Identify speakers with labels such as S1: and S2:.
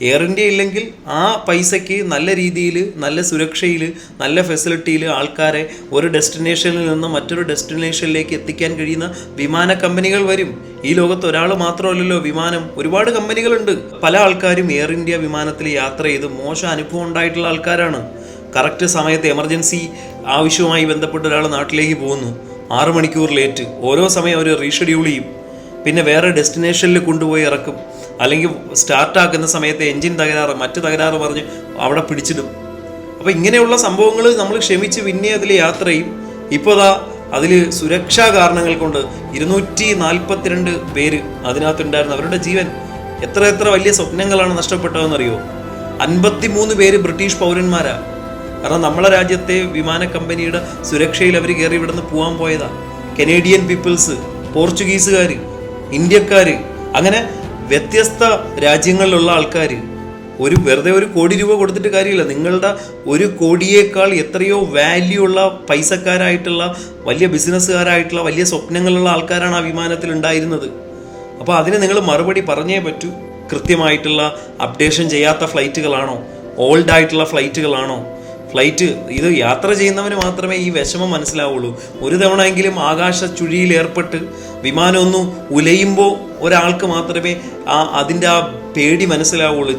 S1: Air India ഇല്ലെങ്കിൽ ആ പൈസയ്ക്ക് നല്ല രീതിയിൽ നല്ല സുരക്ഷയിൽ നല്ല ഫെസിലിറ്റിയിൽ ആൾക്കാരെ ഒരു ഡെസ്റ്റിനേഷനിൽ നിന്ന് മറ്റൊരു ഡെസ്റ്റിനേഷനിലേക്ക് എത്തിക്കാൻ കഴിയുന്ന വിമാന കമ്പനികൾ വരും. ഈ ലോകത്ത് ഒരാൾ മാത്രമല്ലല്ലോ വിമാനം. ഒരുപാട് കമ്പനികളുണ്ട്. പല ആൾക്കാരും എയർ ഇന്ത്യ വിമാനത്തിൽ യാത്ര ചെയ്ത് മോശം അനുഭവം ഉണ്ടായിട്ടുള്ള ആൾക്കാരാണ്. കറക്റ്റ് സമയത്ത് എമർജൻസി ആവശ്യവുമായി ബന്ധപ്പെട്ട് ഒരാൾ നാട്ടിലേക്ക് പോകുന്നു. ആറ് മണിക്കൂർ ലേറ്റ് ഓരോ സമയം അവർ റീഷെഡ്യൂൾ ചെയ്യും. പിന്നെ വേറെ ഡെസ്റ്റിനേഷനിൽ കൊണ്ടുപോയി ഇറക്കും. അല്ലെങ്കിൽ സ്റ്റാർട്ടാക്കുന്ന സമയത്ത് എൻജിൻ തകരാറ് മറ്റു തകരാറ് പറഞ്ഞ് അവിടെ പിടിച്ചിടും. അപ്പോൾ ഇങ്ങനെയുള്ള സംഭവങ്ങൾ നമ്മൾ ക്ഷമിച്ച് പിന്നെ അതിൽ യാത്ര ചെയ്യും. ഇപ്പോൾ ദാ അതിൽ സുരക്ഷാ കാരണങ്ങൾ കൊണ്ട് ഇരുന്നൂറ്റി നാൽപ്പത്തിരണ്ട് പേര് അതിനകത്തുണ്ടായിരുന്നു. അവരുടെ ജീവൻ എത്ര എത്ര വലിയ സ്വപ്നങ്ങളാണ് നഷ്ടപ്പെട്ടതെന്നറിയോ? അൻപത്തിമൂന്ന് പേര് ബ്രിട്ടീഷ് പൗരന്മാരാണ് കാരണം നമ്മളെ രാജ്യത്തെ വിമാന കമ്പനിയുടെ സുരക്ഷയിൽ അവർ കയറി ഇവിടുന്ന് പോകാൻ പോയതാ. കനേഡിയൻ പീപ്പിൾസ് പോർച്ചുഗീസുകാർ ഇന്ത്യക്കാർ അങ്ങനെ വ്യത്യസ്ത രാജ്യങ്ങളിലുള്ള ആൾക്കാർ ഒരു വെറുതെ ഒരു കോടി രൂപ കൊടുത്തിട്ട് കാര്യമില്ല. നിങ്ങളുടെ ഒരു കോടിയേക്കാൾ എത്രയോ വാല്യൂ ഉള്ള പൈസക്കാരായിട്ടുള്ള വലിയ ബിസിനസ്സുകാരായിട്ടുള്ള വലിയ സ്വപ്നങ്ങളുള്ള ആൾക്കാരാണ് ആ വിമാനത്തിൽ ഉണ്ടായിരുന്നത്. അപ്പോൾ അതിന് നിങ്ങൾ മറുപടി പറഞ്ഞേ പറ്റൂ. കൃത്യമായിട്ടുള്ള അപ്ഡേഷൻ ചെയ്യാത്ത ഫ്ലൈറ്റുകളാണോ ഓൾഡ് ആയിട്ടുള്ള ഫ്ലൈറ്റുകളാണോ ഫ്ലൈറ്റ് ഇത് യാത്ര ചെയ്യുന്നവന് മാത്രമേ ഈ വിഷമം മനസ്സിലാവുള്ളൂ. ഒരു തവണ എങ്കിലും ആകാശ ചുഴിയിൽ ഏർപ്പെട്ട് വിമാനം ഒന്ന് ഉലയുമ്പോൾ ഒരാൾക്ക് മാത്രമേ ആ അതിന്റെ ആ പേടി മനസ്സിലാവുള്ളൂ.